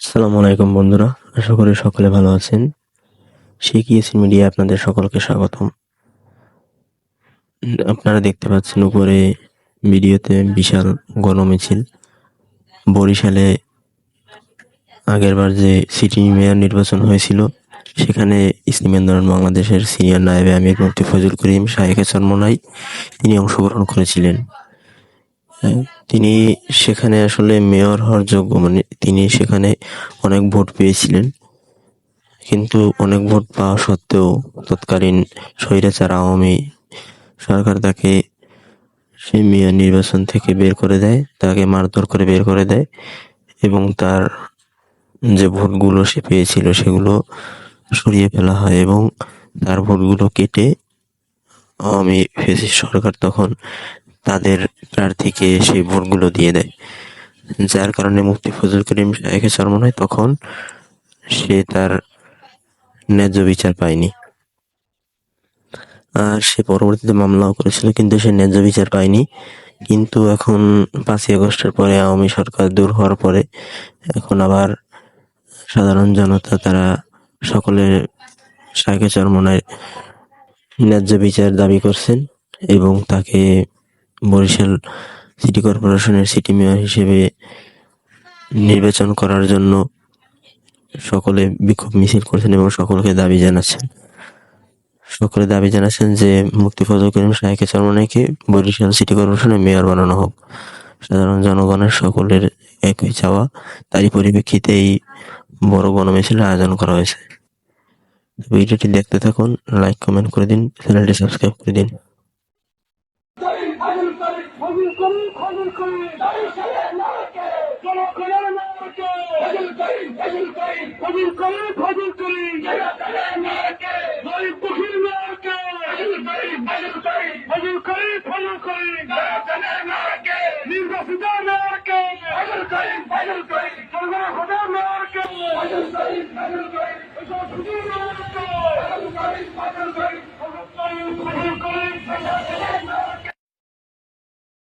আসসালামু আলাইকুম বন্ধুরা, আশা করি সকলে ভালো আছেন। শেখ ইয়াসিন মিডিয়া আপনাদের সকলকে স্বাগতম। আপনারা দেখতে পাচ্ছেন উপরে ভিডিওতে বিশাল গণমিছিল। বরিশালে আগেরবার যে সিটি মেয়র নির্বাচন হয়েছিল, সেখানে ইসলামী আন্দোলন বাংলাদেশের সিনিয়র নায়েবে আমির মুফতি ফজল করিম শাহেখে চরমনাই, তিনি অংশগ্রহণ করেছিলেন। তিনি সেখানে আসলে মেয়র হওয়ার যোগ্য মানে তিনি সেখানে অনেক ভোট পেয়েছিলেন। কিন্তু অনেক ভোট পাওয়া সত্ত্বেও তৎকালীন স্বৈরাচার আওয়ামী সরকার তাকে সেই মেয়র নির্বাচন থেকে বের করে দেয়, তাকে মারধর করে বের করে দেয় এবং তার যে ভোটগুলো সে পেয়েছিল সেগুলো সরিয়ে ফেলা হয় এবং তার ভোটগুলো কেটে আওয়ামী ফেসিস সরকার তখন তাদের প্রার্থীকে সেই ভোটগুলো দিয়ে দেয়। যার কারণে মুফতি ফজল করিম শাহেখে চরমনায় তখন সে তার ন্যায্য বিচার পায়নি। আর সে পরবর্তীতে মামলাও করেছিল, কিন্তু সে ন্যায্য বিচার পায়নি। কিন্তু এখন পাঁচই আগস্টের পরে আওয়ামী সরকার দূর হওয়ার পরে এখন আবার সাধারণ জনতা তারা সকলে শাহেখে চরমনায় ন্যায্য বিচার দাবি করছেন এবং তাকে বরিশাল সিটি কর্পোরেশনের সিটি মেয়র হিসেবে নির্বাচন করার জন্য সকলে বিক্ষোভ মিছিল করছেন এবং সকলকে দাবি জানাচ্ছেন। সকলে দাবি জানাচ্ছেন যে মুক্তি ফজল করিম শাহকে চরমনাইকে বরিশাল সিটি কর্পোরেশনের মেয়র বানানো হোক। সাধারণ জনগণের সকলের একই চাওয়া। তারই পরিপ্রেক্ষিতে এই বড় গণমিছিলের আয়োজন করা হয়েছে। ভিডিওটি দেখতে থাকুন, লাইক, কমেন্ট করে দিন, চ্যানেলটি সাবস্ক্রাইব করে দিন। ফাজল করে ফাজল করে ফাজল করে। ফাজল করে ফাজল করে ফাজল করে। ফাজল করে গরিব দুঃখীর করে করে। নির্বাচিত করে করে। সরকার খোদা